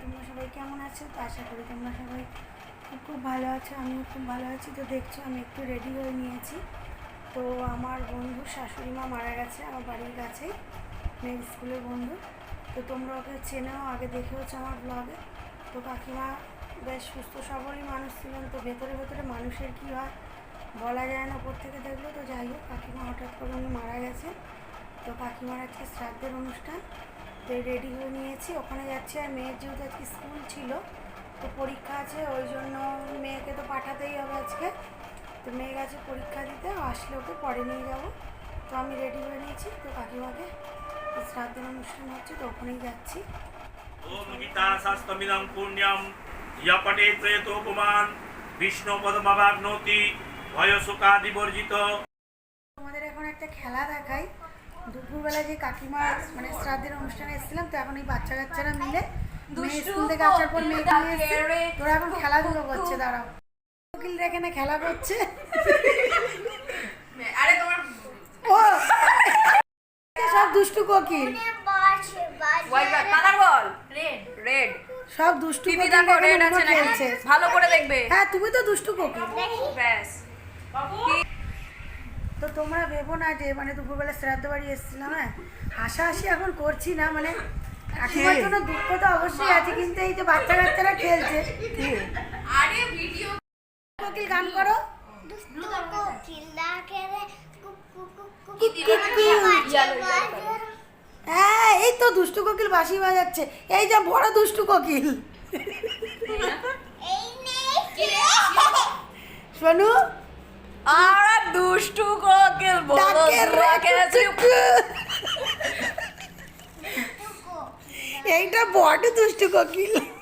তোমরা সবাই কেমন আছো? তো আশা করি তোমরা সবাই খুব ভালো আছো, আমিও খুব ভালো আছি। তো দেখছ, আমি একটু রেডি হয়ে নিয়েছি। তো আমার বন্ধু শাশুড়ি মা মারা গেছে, আমার বাড়ির কাছেই মেয়ের স্কুলের বন্ধু। তো তোমরা ওকে চেনেও, আগে দেখেওছো আমার ব্লগে তো কাকিমা বেশ সুস্থ সবলই মানুষ ছিলেন, তো ভেতরে ভেতরে মানুষের কী হয় বলা যায় না ওপর থেকে দেখল। তো যাই হোক, কাকিমা হঠাৎ করে উনি মারা গেছে তো কাকিমার আজকে শ্রাদ্ধের অনুষ্ঠান। তো রেডি হয়ে নিয়েছি। ওখানে যাচ্ছি আর মেয়ের যেহেতু আজকে স্কুল ছিল তো পরীক্ষা আছে ওই জন্য মেয়েকে তো পাঠাতেই হবে আজকে। তো মেয়ে গেছে পরীক্ষা দিতে আসলে ওকে পরে নিয়ে যাব। তো আমি রেডি হয়ে নিয়েছি তো কাকিমাকে শ্রাদ্ধের অনুষ্ঠান হচ্ছে তো ওখানেই যাচ্ছি। ওম গীতা শাস্ত্রমিদং পুণ্যম ইয় পটে প্রেতোপমান বিষ্ণু পদমাবাগ্নোতি ভয়সুকাদি বর্জিত তোমাদের এখন একটা খেলা দেখাই। দুপুরবেলা যে কাকিমা মানে শ্রাদ্ধের অনুষ্ঠানে এসেছিলাম তো এখন এই বাচ্চা কাচ্চারা মিলে মেয়ে স্কুল থেকে আসার পর নিয়ে এসেছে। তোরা এখন খেলাধুলো করছে দাঁড়াও। উকিলরা এখানে খেলা করছে। আরে তোমার ও! সব দুষ্টু কোকিল। রেড রেড সব দুষ্টু কোকিল খেলছে। ভালো করে দেখবে। হ্যাঁ তুমি তো দুষ্টু কোকিল। ব্যাস। তো তোমরা ভেবো না যে মানে দুপুরবেলা শ্রাদ্ধ বাড়ি এসেছিলাম হ্যাঁ? হাসাহাসি এখন করছি না মানে কাকিমার জন্য দুঃখ তো অবশ্যই আছে কিন্তু এই যে বাচ্চা কাচ্চারা খেলছে আরে ভিডিও কোকিল গান করো। হ্যাঁ এই তো দুষ্টু কোকিল বাঁশি বাজাচ্ছে। এই যে বড় দুষ্টু কোকিল। শোনু আরে দুষ্টু কোকিল এইটা বড় দুষ্টু কোকিল